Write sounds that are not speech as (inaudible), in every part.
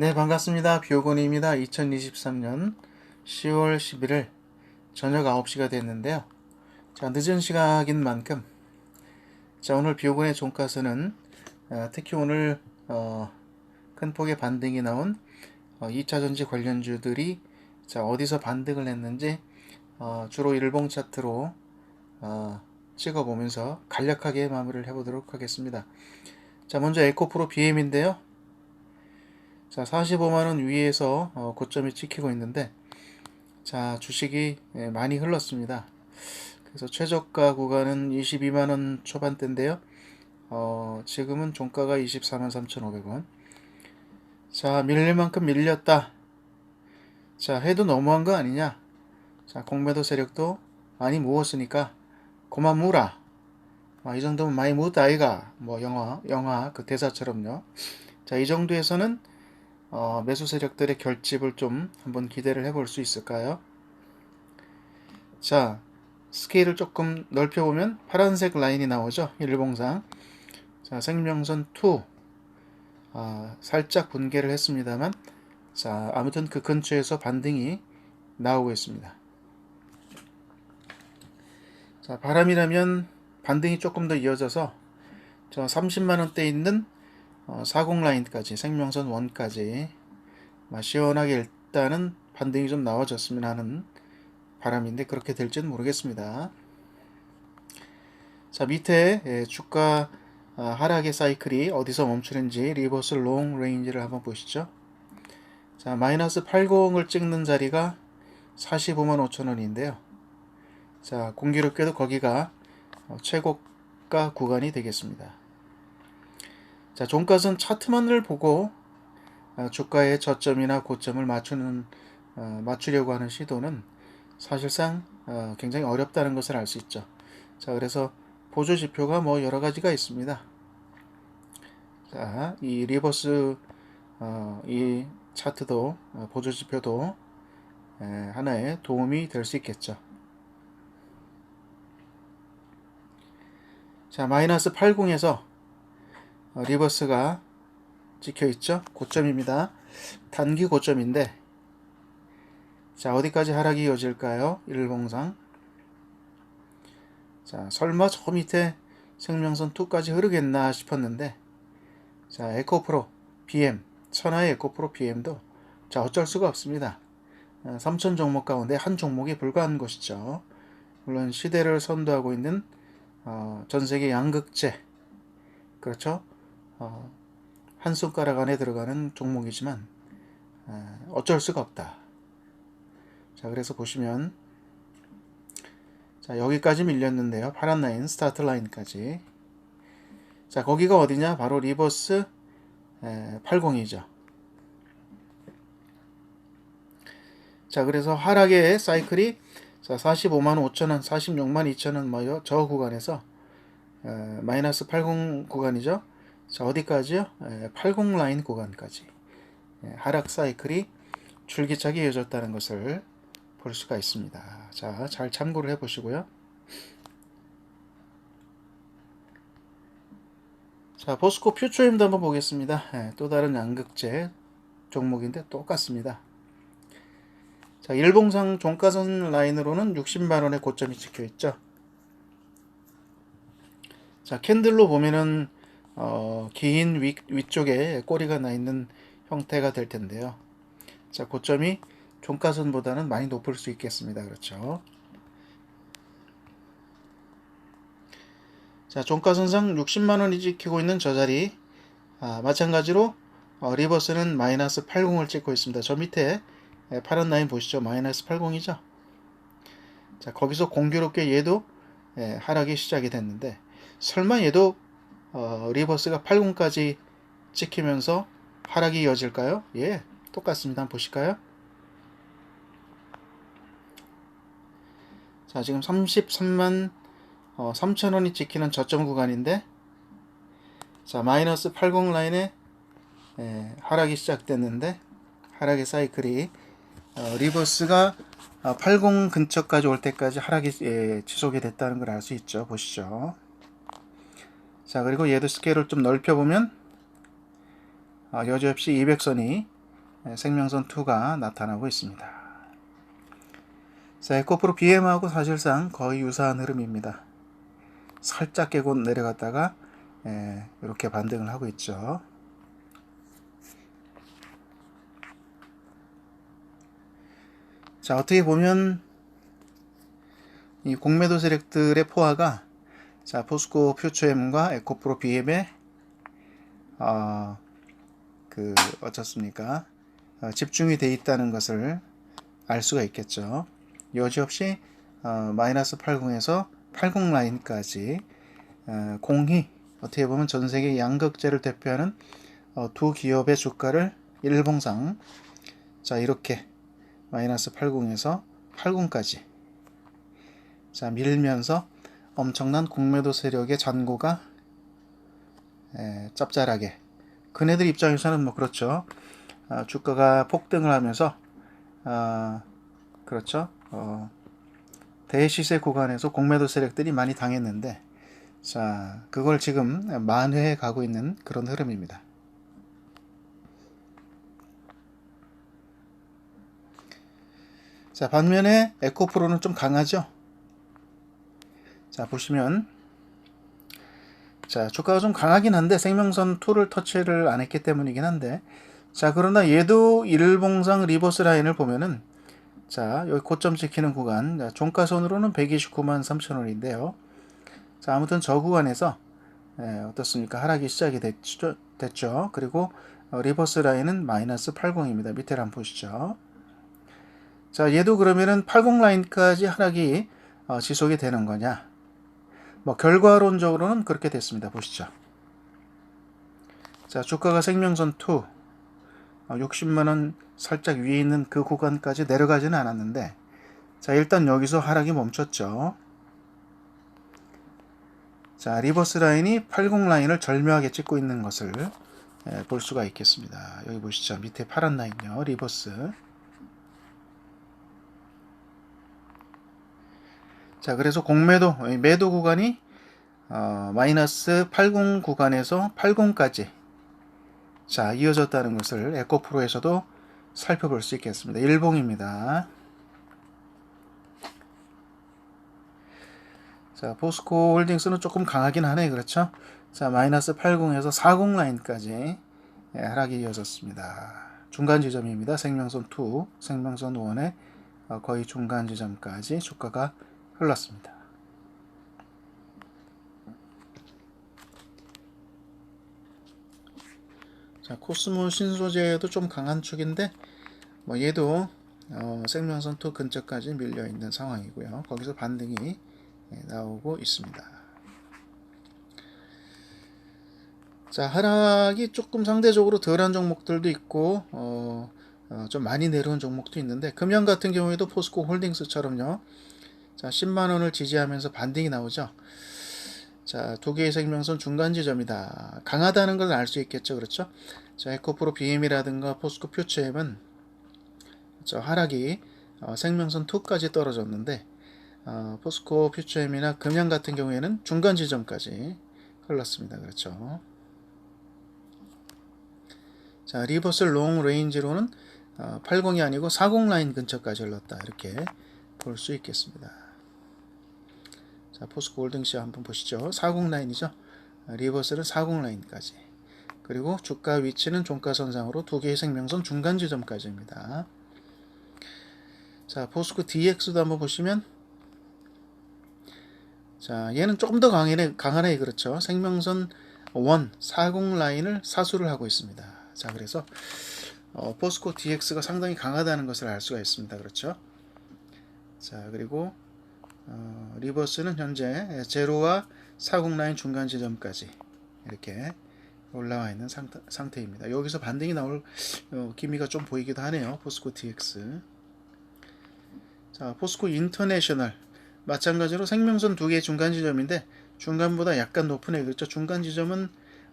네, 반갑습니다. 비오곤입니다. 2023년 10월 11일 저녁 9시가 됐는데요. 자, 늦은 시각인 만큼 자, 오늘 비오곤의 종가스는 어, 특히 오늘 어, 큰 폭의 반등이 나온 어, 2차 전지 관련주들이 자, 어디서 반등을 했는지 어, 주로 일봉 차트로 어, 찍어보면서 간략하게 마무리를 해보도록 하겠습니다. 자, 먼저 에코프로 BM인데요. 자, 45만원 위에서 어, 고점이 찍히고 있는데, 자, 주식이 예, 많이 흘렀습니다. 그래서 최저가 구간은 22만원 초반대인데요. 어, 지금은 종가가 24만 3,500원. 자, 밀릴 만큼 밀렸다. 자, 해도 너무한 거 아니냐? 자, 공매도 세력도 많이 모았으니까, 그만 무라. 아, 이 정도면 많이 묻다, 아이가. 뭐, 영화, 영화, 그 대사처럼요. 자, 이 정도에서는 어, 매수 세력들의 결집을 좀 한번 기대를 해볼 수 있을까요? 자, 스케일을 조금 넓혀보면 파란색 라인이 나오죠. 일봉상. 자, 생명선 2. 아, 살짝 분개를 했습니다만, 자, 아무튼 그 근처에서 반등이 나오고 있습니다. 자, 바람이라면 반등이 조금 더 이어져서 저 30만원대 있는 어, 40 라인까지 생명선 1까지 시원하게 일단은 반등이 좀 나와줬으면 하는 바람인데 그렇게 될지는 모르겠습니다. 자 밑에 예, 주가 아, 하락의 사이클이 어디서 멈추는지 리버스 롱 레인지를 한번 보시죠. 자 마이너스 80을 찍는 자리가 45만 5천원인데요. 자 공교롭게도 거기가 어, 최고가 구간이 되겠습니다. 자, 종가선 차트만을 보고 어, 주가의 저점이나 고점을 맞추는 어, 맞추려고 하는 시도는 사실상 어, 굉장히 어렵다는 것을 알 수 있죠. 자, 그래서 보조 지표가 뭐 여러 가지가 있습니다. 자, 이 리버스 어, 이 차트도 어, 보조 지표도 에, 하나의 도움이 될 수 있겠죠. 자, 마이너스 80에서 어, 리버스가 찍혀 있죠. 고점입니다. 단기 고점인데 자 어디까지 하락이 이어질까요? 일봉상 자 설마 저 밑에 생명선 2까지 흐르겠나 싶었는데 자 에코프로 BM 천하의 에코프로 BM도 자 어쩔 수가 없습니다. 3천 어, 종목 가운데 한 종목이 불과한 것이죠. 물론 시대를 선도하고 있는 어, 전 세계 양극재 그렇죠. 어, 한 손가락 안에 들어가는 종목이지만 어, 어쩔 수가 없다. 자 그래서 보시면 자 여기까지 밀렸는데요. 파란 라인 스타트 라인까지 자 거기가 어디냐 바로 리버스 에, 80이죠. 자 그래서 하락의 사이클이 자 45만 5천원 46만 2천원 뭐저 구간에서 에, 마이너스 80 구간이죠. 자, 어디까지요? 80 라인 구간까지 예, 하락 사이클이 줄기차게 이어졌다는 것을 볼 수가 있습니다. 자, 잘 참고를 해 보시고요. 자, 보스코 퓨처임도 한번 보겠습니다. 예, 또 다른 양극재 종목인데 똑같습니다. 자, 일봉상 종가선 라인으로는 60만원의 고점이 찍혀 있죠. 자, 캔들로 보면은 어, 긴 위, 위쪽에 꼬리가 나 있는 형태가 될 텐데요. 자, 고점이 종가선보다는 많이 높을 수 있겠습니다. 그렇죠. 자, 종가선상 60만원이 찍히고 있는 저 자리. 아, 마찬가지로 어, 리버스는 마이너스 80을 찍고 있습니다. 저 밑에 예, 파란 라인 보시죠. 마이너스 80이죠. 자, 거기서 공교롭게 얘도 예, 하락이 시작이 됐는데 설마 얘도 어, 리버스가 80까지 찍히면서 하락이 이어질까요? 예, 똑같습니다. 한번 보실까요? 자, 지금 33만 어, 3천원이 찍히는 저점 구간인데 자, 마이너스 80 라인에 예, 하락이 시작됐는데 하락의 사이클이 어, 리버스가 80 근처까지 올 때까지 하락이 예, 지속이 됐다는 걸 알 수 있죠. 보시죠. 자 그리고 얘도 스케일을 좀 넓혀보면 아, 여지없이 200선이 예, 생명선 2가 나타나고 있습니다. 자, 에코프로 BM하고 사실상 거의 유사한 흐름입니다. 살짝 깨고 내려갔다가 예, 이렇게 반등을 하고 있죠. 자, 어떻게 보면 이 공매도 세력들의 포화가 자, 포스코 퓨처엠과 에코프로 BM의 어, 그 어떻습니까? 어, 집중이 돼 있다는 것을 알 수가 있겠죠. 여지없이 어, 마이너스 80에서 80 라인까지 어, 공히 어떻게 보면 전 세계 양극재를 대표하는 어, 두 기업의 주가를 일봉상 자 이렇게 마이너스 80에서 80까지 자 밀면서 엄청난 공매도 세력의 잔고가 에, 짭짤하게 그네들 입장에서는 뭐 그렇죠 아, 주가가 폭등을 하면서 아, 그렇죠 어, 대시세 구간에서 공매도 세력들이 많이 당했는데 자 그걸 지금 만회해 가고 있는 그런 흐름입니다. 자 반면에 에코프로는 좀 강하죠. 자 보시면. 자 주가가 좀 강하긴 한데 생명선 2를 터치를 안 했기 때문이긴 한데. 자 그러나 얘도 일봉상 리버스 라인을 보면은 자 여기 고점 지키는 구간. 자, 종가선으로는 129만 3천원 인데요. 자 아무튼 저 구간에서 예, 어떻습니까? 하락이 시작이 됐죠, 됐죠. 그리고 어, 리버스 라인은 마이너스 80입니다. 밑에를 한번 보시죠. 자 얘도 그러면은 80 라인까지 하락이 어, 지속이 되는 거냐 뭐 결과론적으로는 그렇게 됐습니다. 보시죠. 자 주가가 생명선 2 60만원 살짝 위에 있는 그 구간까지 내려가지는 않았는데 자 일단 여기서 하락이 멈췄죠. 자 리버스 라인이 80 라인을 절묘하게 찍고 있는 것을 예, 볼 수가 있겠습니다. 여기 보시죠. 밑에 파란 라인요 리버스 자 그래서 공매도 매도 구간이 어, 마이너스 80 구간에서 80까지 자 이어졌다는 것을 에코프로에서도 살펴볼 수 있겠습니다. 일봉입니다. 자 포스코 홀딩스는 조금 강하긴 하네 그렇죠? 자 마이너스 80에서 40 라인까지 예, 하락이 이어졌습니다. 중간 지점입니다. 생명선 2, 생명선 1의 어, 거의 중간 지점까지 주가가 흘렀습니다. 자, 코스모 신소재도 좀 강한 축인데 뭐 얘도 어, 생명선 2 근처까지 밀려 있는 상황이고요. 거기서 반등이 예, 나오고 있습니다. 자, 하락이 조금 상대적으로 덜한 종목들도 있고 어, 어, 좀 많이 내려온 종목도 있는데 금연 같은 경우에도 포스코 홀딩스처럼요. 자, 10만 원을 지지하면서 반등이 나오죠. 자, 두 개의 생명선 중간 지점이다. 강하다는 걸 알 수 있겠죠. 그렇죠? 자, 에코프로 BM이라든가 포스코 퓨처엠은 저 하락이 어, 생명선 2까지 떨어졌는데 어, 포스코 퓨처엠이나 금양 같은 경우에는 중간 지점까지 흘렀습니다. 그렇죠? 자, 리버스 롱 레인지로는 어, 80이 아니고 40 라인 근처까지 흘렀다. 이렇게 볼 수 있겠습니다. 자, 포스코 홀딩시 한번 보시죠. 40 라인이죠. 리버스는 40 라인까지. 그리고 주가 위치는 종가선상으로 두 개의 생명선 중간 지점까지입니다. 자, 포스코 DX도 한번 보시면 자, 얘는 조금 더 강하네, 강하네 그렇죠. 생명선 1, 40 라인을 사수를 하고 있습니다. 자, 그래서 어, 포스코 DX가 상당히 강하다는 것을 알 수가 있습니다. 그렇죠. 자, 그리고 어, 리버스는 현재 제로와 40 라인 중간 지점까지 이렇게 올라와 있는 상태, 상태입니다. 여기서 반등이 나올 어, 기미가 좀 보이기도 하네요. 포스코 TX. 자, 포스코 인터내셔널 마찬가지로 생명선 두 개의 중간 지점인데 중간보다 약간 높은 애 그렇죠. 중간 지점은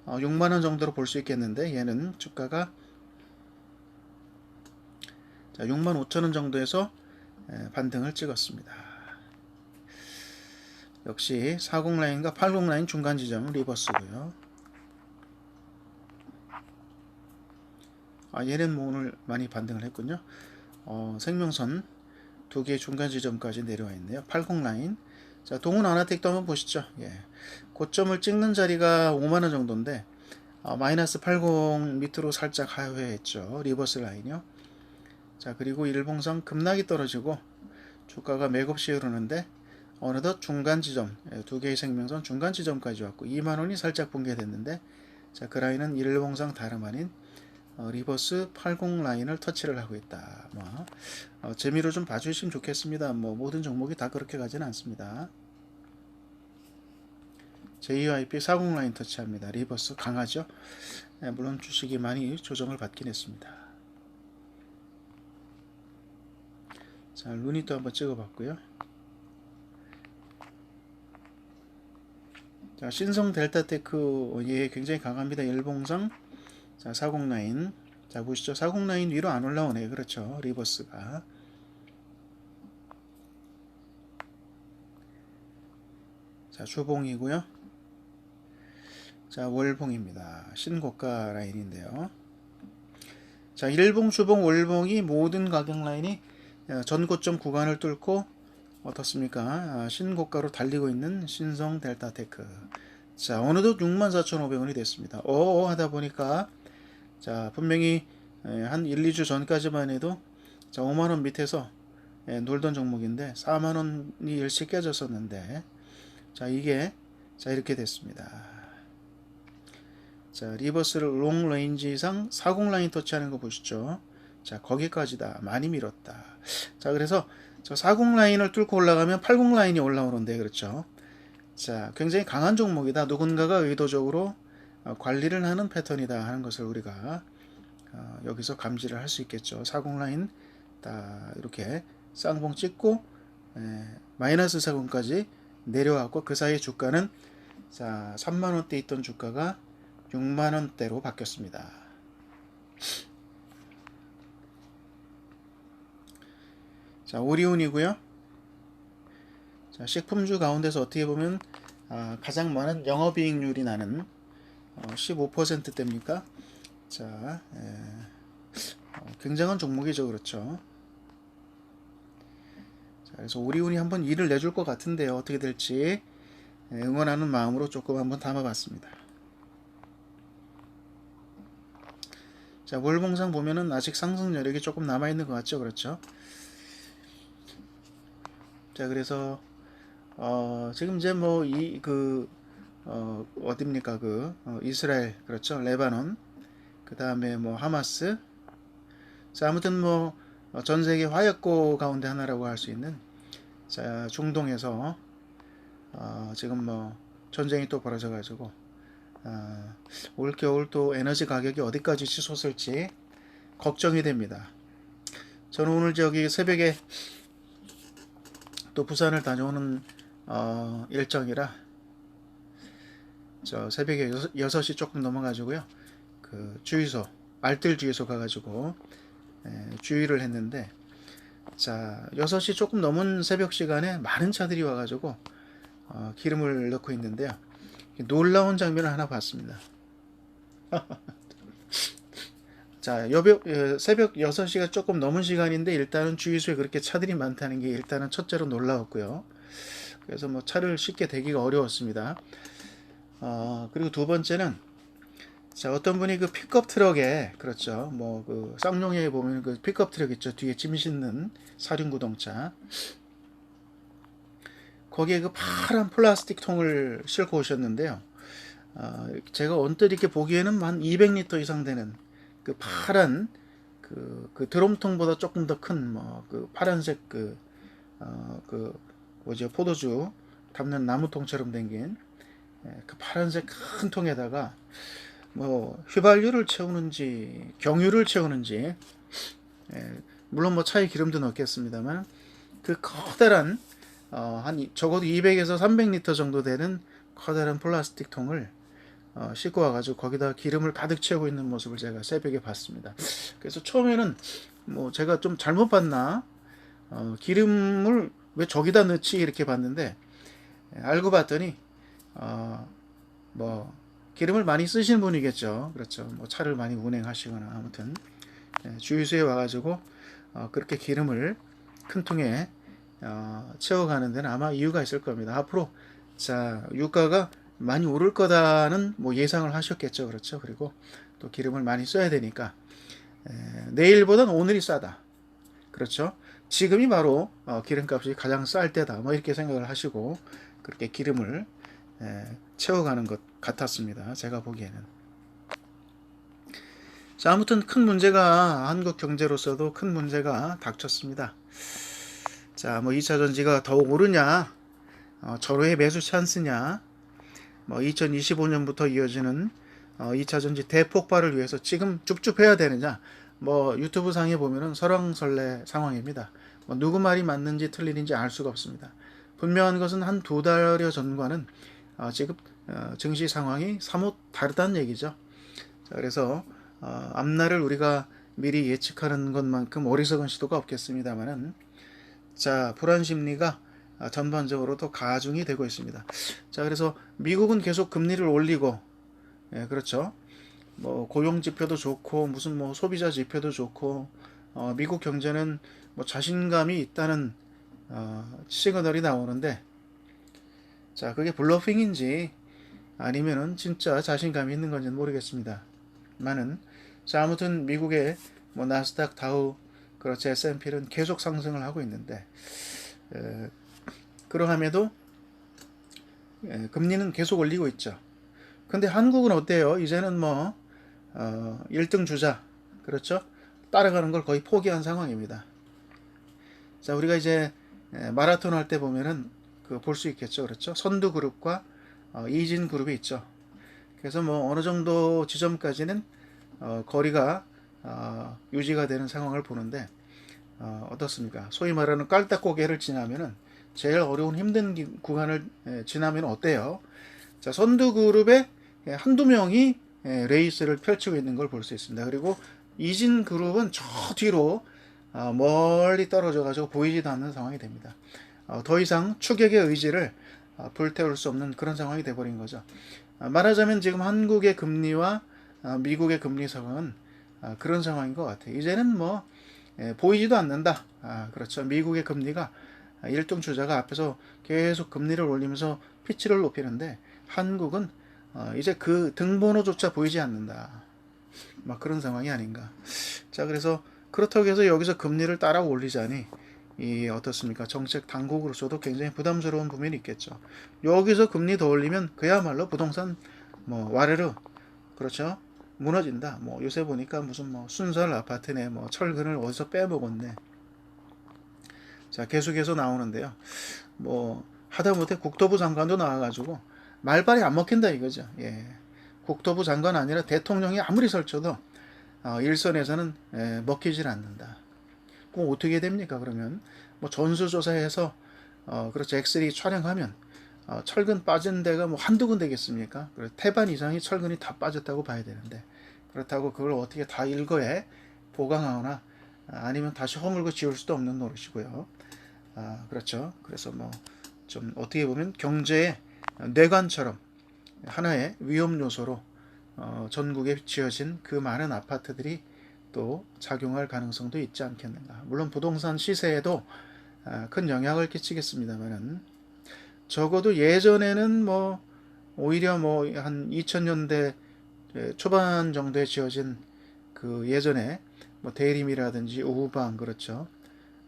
어, 6만 원 정도로 볼 수 있겠는데 얘는 주가가 자, 6만 5천 원 정도에서 에, 반등을 찍었습니다. 역시 40 라인과 80 라인 중간 지점 리버스고요. 아, 얘는 뭐 오늘 많이 반등을 했군요. 어, 생명선 두 개 중간 지점까지 내려와 있네요. 80 라인. 자, 동훈 아나텍도 한번 보시죠. 예. 고점을 찍는 자리가 5만 원 정도인데 어, 마이너스 80 밑으로 살짝 하회했죠. 리버스 라인이요. 자, 그리고 일봉상 급락이 떨어지고 주가가 맥없이 흐르는데 어느덧 중간 지점, 예, 두 개의 생명선 중간 지점까지 왔고 2만 원이 살짝 붕괴됐는데 자, 그 라인은 일봉상 다름 아닌 어, 리버스 80 라인을 터치를 하고 있다. 뭐 어, 재미로 좀 봐주시면 좋겠습니다. 뭐 모든 종목이 다 그렇게 가지는 않습니다. JYP 40 라인 터치합니다. 리버스 강하죠. 예, 물론 주식이 많이 조정을 받긴 했습니다. 자, 루니도 한번 찍어봤고요. 자, 신성 델타테크 예, 굉장히 강합니다. 일봉상 자, 40 라인. 자, 보시죠. 40 라인 위로 안 올라오네. 그렇죠. 리버스가. 자, 주봉이고요. 자, 월봉입니다. 신고가 라인인데요. 자, 일봉, 주봉, 월봉이 모든 가격 라인이 어, 전고점 구간을 뚫고 어떻습니까? 아, 신고가로 달리고 있는 신성 델타테크. 자, 어느덧 64,500원이 됐습니다. 어 하다 보니까 자, 분명히 에, 한 1, 2주 전까지만 해도 자, 5만 원 밑에서 예, 놀던 종목인데 4만 원이 일시 깨졌었는데 자, 이게 자, 이렇게 됐습니다. 자, 리버스를 롱 레인지 이상 40 라인 터치하는 거 보시죠. 자, 거기까지다. 많이 밀었다. 자, 그래서 저 40 라인을 뚫고 올라가면 80 라인이 올라오는데 그렇죠. 자, 굉장히 강한 종목이다. 누군가가 의도적으로 어, 관리를 하는 패턴이다 하는 것을 우리가 어, 여기서 감지를 할 수 있겠죠. 40 라인 딱 이렇게 쌍봉 찍고 에, 마이너스 40까지 내려왔고 그 사이 주가는 자 3만 원대 있던 주가가 6만 원대로 바뀌었습니다. 자 오리온이고요. 자 식품주 가운데서 어떻게 보면 아, 가장 많은 영업이익률이 나는 어, 15%대입니까? 자 에, 어, 굉장한 종목이죠, 그렇죠? 자, 그래서 오리온이 한번 일을 내줄 것 같은데요. 어떻게 될지 예, 응원하는 마음으로 조금 한번 담아봤습니다. 자, 월봉상 보면은 아직 상승 여력이 조금 남아 있는 것 같죠, 그렇죠? 자, 그래서 어, 지금 이제 뭐 이 그 어, 어딥니까? 그 어, 이스라엘 그렇죠, 레바논, 그 다음에 뭐 하마스, 자 아무튼 뭐 전 세계 화약고 가운데 하나라고 할 수 있는 자 중동에서 어, 지금 뭐 전쟁이 또 벌어져 가지고 어, 올 겨울 또 에너지 가격이 어디까지 치솟을지 걱정이 됩니다. 저는 오늘 저기 새벽에 또 부산을 다녀오는 어, 일정이라 저 새벽에 6, 시 조금 넘어가지고요. 그 주유소 알뜰 주유소 가가지고 에, 주유를 했는데 자 6시 조금 넘은 새벽 시간에 많은 차들이 와가지고 어, 기름을 넣고 있는데요. 놀라운 장면을 하나 봤습니다. (laughs) 자, 여벽, 어, 새벽 6시가 조금 넘은 시간인데 일단은 주유소에 그렇게 차들이 많다는 게 일단은 첫째로 놀라웠고요. 그래서 뭐 차를 쉽게 대기가 어려웠습니다. 어, 그리고 두 번째는 자, 어떤 분이 그 픽업 트럭에 그렇죠. 뭐 그 쌍용에 보면 그 픽업 트럭 있죠. 뒤에 짐 싣는 사륜 구동차. 거기에 그 파란 플라스틱 통을 싣고 오셨는데요. 어, 제가 언뜻 이렇게 보기에는 한 200리터 이상 되는 그 파란 그, 그 드럼통보다 조금 더 큰 뭐 그 파란색 그, 어, 그 뭐죠 포도주 담는 나무통처럼 생긴 예, 그 파란색 큰 통에다가 뭐 휘발유를 채우는지 경유를 채우는지 예, 물론 뭐 차에 기름도 넣겠습니다만 그 커다란 어, 한 적어도 200에서 300리터 정도 되는 커다란 플라스틱 통을 어, 싣고 와가지고 거기다 기름을 가득 채우고 있는 모습을 제가 새벽에 봤습니다. 그래서 처음에는 뭐 제가 좀 잘못 봤나 어, 기름을 왜 저기다 넣지 이렇게 봤는데 예, 알고 봤더니 어, 뭐 기름을 많이 쓰시는 분이겠죠. 그렇죠. 뭐 차를 많이 운행하시거나 아무튼 예, 주유소에 와가지고 어, 그렇게 기름을 큰 통에 어, 채워가는 데는 아마 이유가 있을 겁니다. 앞으로 자 유가가 많이 오를 거다는 뭐 예상을 하셨겠죠, 그렇죠? 그리고 또 기름을 많이 써야 되니까 에, 내일보다는 오늘이 싸다, 그렇죠? 지금이 바로 어, 기름값이 가장 쌀 때다, 뭐 이렇게 생각을 하시고 그렇게 기름을 에, 채워가는 것 같았습니다. 제가 보기에는. 자, 아무튼 큰 문제가 한국 경제로서도 큰 문제가 닥쳤습니다. 자, 뭐 2차 전지가 더 오르냐, 어, 절호의 매수 찬스냐, 뭐 2025년부터 이어지는 어, 2차 전지 대폭발을 위해서 지금 줍줍해야 되느냐, 뭐 유튜브 상에 보면은 설왕설래 상황입니다. 뭐 누구 말이 맞는지 틀리는지 알 수가 없습니다. 분명한 것은 한 두 달여 전과는 어, 지금 어, 증시 상황이 사뭇 다르다는 얘기죠. 자, 그래서 어, 앞날을 우리가 미리 예측하는 것만큼 어리석은 시도가 없겠습니다만은 자 불안 심리가 아, 전반적으로 또 가중이 되고 있습니다. 자 그래서 미국은 계속 금리를 올리고 예, 그렇죠. 뭐 고용 지표도 좋고 무슨 뭐 소비자 지표도 좋고 어, 미국 경제는 뭐 자신감이 있다는 어, 시그널이 나오는데 자 그게 블러핑인지 아니면은 진짜 자신감이 있는 건지는 모르겠습니다. 많은 자 아무튼 미국의 뭐 나스닥 다우 그렇지 S&P는 계속 상승을 하고 있는데 에, 그러함에도 에, 금리는 계속 올리고 있죠. 근데 한국은 어때요? 이제는 뭐 어, 1등 주자 그렇죠? 따라가는 걸 거의 포기한 상황입니다. 자 우리가 이제 에, 마라톤 할 때 보면은 그 볼 수 있겠죠, 그렇죠? 선두 그룹과 어, 이진 그룹이 있죠. 그래서 뭐 어느 정도 지점까지는 어, 거리가 어, 유지가 되는 상황을 보는데 어, 어떻습니까? 소위 말하는 깔딱고개를 지나면은 제일 어려운 힘든 기, 구간을 에, 지나면 어때요? 자 선두 그룹에 에, 한두 명이 에, 레이스를 펼치고 있는 걸 볼 수 있습니다. 그리고 이진 그룹은 저 뒤로 어, 멀리 떨어져 가지고 보이지도 않는 상황이 됩니다. 어, 더 이상 추격의 의지를 어, 불태울 수 없는 그런 상황이 돼버린 거죠. 아, 말하자면 지금 한국의 금리와 아, 미국의 금리 상황은 아, 그런 상황인 것 같아요. 이제는 뭐 예, 보이지도 않는다. 그렇죠. 미국의 금리가 1등 주자가 앞에서 계속 금리를 올리면서 피치를 높이는데 한국은 어, 이제 그 등번호조차 보이지 않는다. 막 그런 상황이 아닌가. 자, 그래서 그렇다고 해서 여기서 금리를 따라 올리자니 이 어떻습니까? 정책 당국으로서도 굉장히 부담스러운 부분이 있겠죠. 여기서 금리 더 올리면 그야말로 부동산 뭐 와르르 그렇죠? 무너진다. 뭐 요새 보니까 무슨 뭐 순살 아파트네, 뭐 철근을 어디서 빼먹었네. 자 계속해서 나오는데요. 뭐 하다못해 국토부 장관도 나와가지고 말발이 안 먹힌다 이거죠. 예. 국토부 장관 아니라 대통령이 아무리 설쳐도 어, 일선에서는 예, 먹히질 않는다. 그럼 어떻게 됩니까? 그러면 뭐 전수조사해서 어, 그렇죠 엑스레이 촬영하면 어, 철근 빠진 데가 뭐 한두 군데겠습니까? 태반 이상이 철근이 다 빠졌다고 봐야 되는데 그렇다고 그걸 어떻게 다 일거에 보강하거나 아니면 다시 허물고 지울 수도 없는 노릇이고요. 아, 그렇죠. 그래서 뭐 좀 어떻게 보면 경제의 뇌관처럼 하나의 위험 요소로 어, 전국에 지어진 그 많은 아파트들이 또 작용할 가능성도 있지 않겠는가. 물론 부동산 시세에도 아, 큰 영향을 끼치겠습니다만은 적어도 예전에는 뭐 오히려 뭐 한 2000년대 초반 정도에 지어진 그 예전에 뭐 대림이라든지 우방 그렇죠.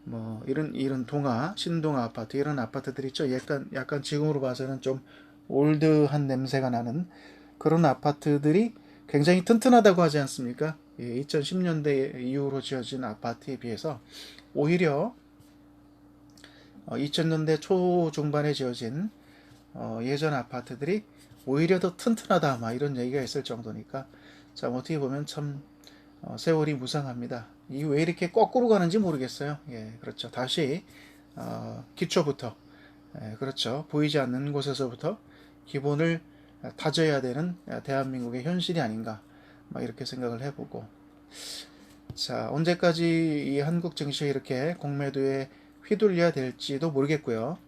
뭐 이런 이런 동아 신동아 아파트 이런 아파트들 있죠. 약간 약간 지금으로 봐서는 좀 올드한 냄새가 나는 그런 아파트들이 굉장히 튼튼하다고 하지 않습니까? 2010년대 이후로 지어진 아파트에 비해서 오히려 2000년대 어, 초중반에 지어진 어, 예전 아파트들이 오히려 더 튼튼하다 막 이런 얘기가 있을 정도니까 자 어떻게 보면 참 어, 세월이 무상합니다. 이 왜 이렇게 거꾸로 가는지 모르겠어요. 예, 그렇죠. 다시 기초부터 예, 그렇죠. 보이지 않는 곳에서부터 기본을 다져야 되는 대한민국의 현실이 아닌가 막 이렇게 생각을 해보고 자 언제까지 이 한국 증시에 이렇게 공매도에 휘둘려야 될지도 모르겠고요.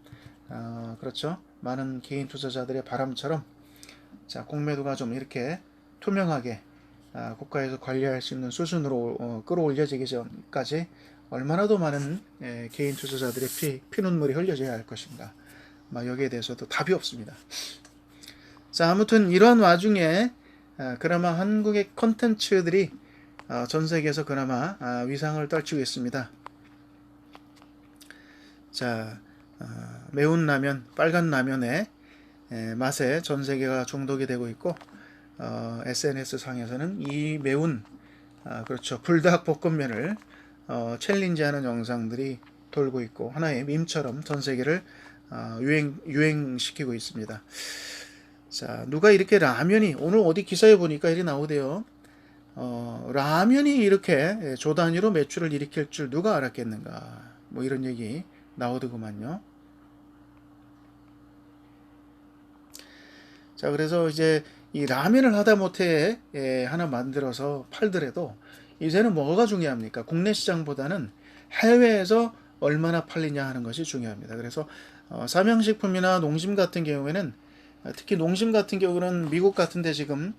어, 그렇죠. 많은 개인 투자자들의 바람처럼 자 공매도가 좀 이렇게 투명하게 아, 국가에서 관리할 수 있는 수준으로 어, 끌어올려지기 전까지 얼마나 더 많은 예, 개인 투자자들의 피, 피눈물이 흘려져야 할 것인가. 막 여기에 대해서도 답이 없습니다. 자, 아무튼 이런 와중에 아, 그나마 한국의 컨텐츠들이 어, 전 세계에서 그나마 아, 위상을 떨치고 있습니다. 자, 어, 매운 라면, 빨간 라면의 에, 맛에 전 세계가 중독이 되고 있고 어, SNS 상에서는 이 매운 아, 그렇죠 불닭 볶음면을 어, 챌린지하는 영상들이 돌고 있고 하나의 밈처럼 전 세계를 어, 유행 유행시키고 있습니다. 자 누가 이렇게 라면이 오늘 어디 기사에 보니까 이렇게 나오대요. 어, 라면이 이렇게 조 단위로 매출을 일으킬 줄 누가 알았겠는가 뭐 이런 얘기 나오더구만요. 자 그래서 이제 이 라면을 하다못해 예, 하나 만들어서 팔더라도 이제는 뭐가 중요합니까? 국내 시장보다는 해외에서 얼마나 팔리냐 하는 것이 중요합니다. 그래서 어, 삼양식품이나 농심 같은 경우에는 어, 특히 농심 같은 경우는 미국 같은데 지금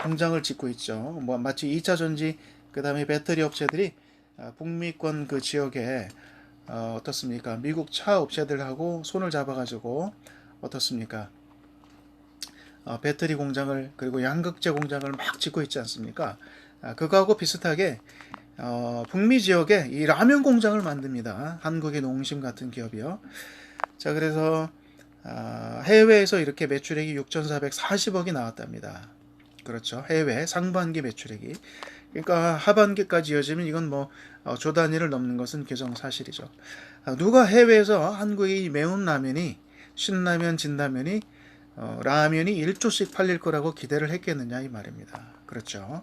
공장을 짓고 있죠. 뭐 마치 2차 전지 그다음에 배터리 업체들이 어, 북미권 그 지역에 어, 어떻습니까? 미국 차 업체들하고 손을 잡아가지고 어떻습니까? 어, 배터리 공장을 그리고 양극재 공장을 막 짓고 있지 않습니까? 아, 그거하고 비슷하게 어, 북미 지역에 이 라면 공장을 만듭니다. 한국의 농심 같은 기업이요. 자 그래서 아, 해외에서 이렇게 매출액이 6,440억이 나왔답니다. 그렇죠. 해외 상반기 매출액이. 그러니까 하반기까지 이어지면 이건 뭐 어, 조 단위를 넘는 것은 기정사실이죠. 아, 누가 해외에서 한국의 이 매운 라면이 신라면, 진라면이 어, 라면이 1조씩 팔릴 거라고 기대를 했겠느냐 이 말입니다. 그렇죠.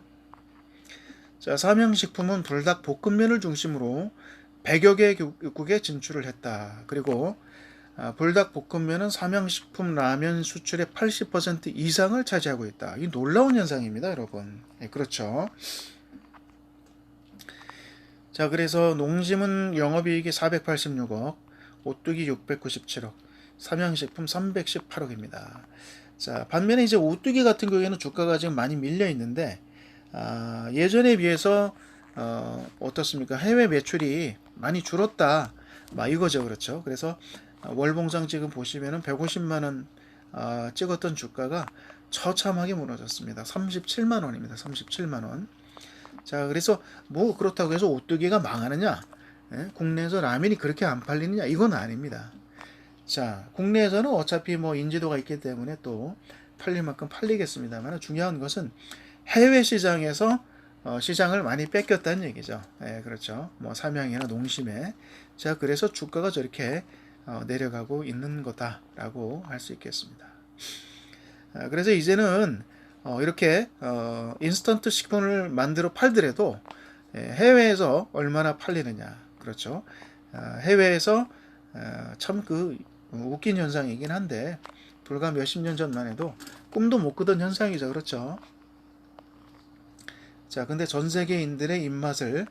자, 삼양식품은 불닭 볶음면을 중심으로 100여 개 국에 진출을 했다. 그리고 아, 불닭 볶음면은 삼양식품 라면 수출의 80% 이상을 차지하고 있다. 이 놀라운 현상입니다, 여러분. 네, 그렇죠. 자, 그래서 농심은 영업이익이 486억, 오뚜기 697억, 삼양식품 318억입니다. 자, 반면에 이제 오뚜기 같은 경우에는 주가가 지금 많이 밀려 있는데, 아, 예전에 비해서 어, 어떻습니까? 해외 매출이 많이 줄었다. 막 이거죠, 그렇죠? 그래서 월봉상 지금 보시면은 150만 원 아, 찍었던 주가가 처참하게 무너졌습니다. 37만 원입니다. 37만 원. 자, 그래서 뭐 그렇다고 해서 오뚜기가 망하느냐? 예? 국내에서 라면이 그렇게 안 팔리느냐? 이건 아닙니다. 자, 국내에서는 어차피 뭐 인지도가 있기 때문에 또 팔릴 만큼 팔리겠습니다만 중요한 것은 해외 시장에서 어, 시장을 많이 뺏겼다는 얘기죠. 예, 그렇죠. 뭐 삼양이나 농심에 자 그래서 주가가 저렇게 어, 내려가고 있는 거다라고 할 수 있겠습니다. 아, 그래서 이제는 어, 이렇게 어, 인스턴트 식품을 만들어 팔더라도 예, 해외에서 얼마나 팔리느냐 그렇죠. 아, 해외에서 아, 참그 웃긴 현상이긴 한데 불과 몇십 년 전만 해도 꿈도 못 꾸던 현상이죠 그렇죠. 자, 근데 전 세계인들의 입맛을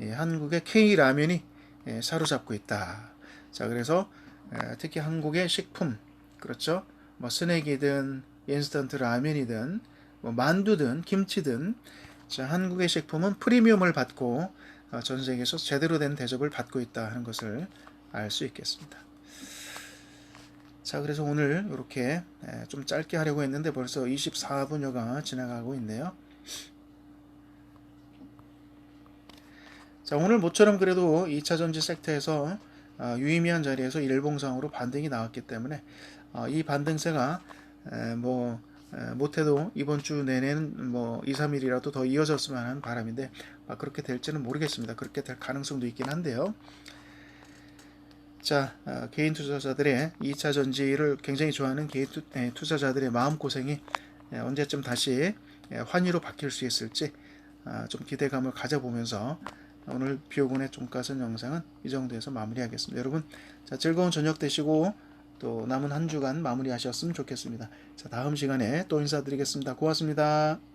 예, 한국의 K 라면이 예, 사로잡고 있다. 자, 그래서 예, 특히 한국의 식품, 그렇죠? 뭐 스낵이든 인스턴트 라면이든 뭐 만두든 김치든 자, 한국의 식품은 프리미엄을 받고 어, 전 세계에서 제대로 된 대접을 받고 있다 하는 것을 알 수 있겠습니다. 자, 그래서 오늘 이렇게 예, 좀 짧게 하려고 했는데 벌써 24분여가 지나가고 있네요. 자, 오늘 모처럼 그래도 2차 전지 섹터에서 어, 유의미한 자리에서 일봉상으로 반등이 나왔기 때문에 어, 이 반등세가 에, 뭐 에, 못해도 이번 주 내내는 뭐 2, 3일이라도 더 이어졌으면 하는 바람인데 아, 그렇게 될지는 모르겠습니다. 그렇게 될 가능성도 있긴 한데요. 자, 어, 개인 투자자들의 2차 전지를 굉장히 좋아하는 개인 투, 에, 투자자들의 마음고생이 에, 언제쯤 다시 에, 환희로 바뀔 수 있을지 아, 좀 기대감을 가져보면서 오늘 비오군의 종가선 영상은 이 정도에서 마무리하겠습니다. 여러분 자, 즐거운 저녁 되시고 또 남은 한 주간 마무리하셨으면 좋겠습니다. 자, 다음 시간에 또 인사드리겠습니다. 고맙습니다.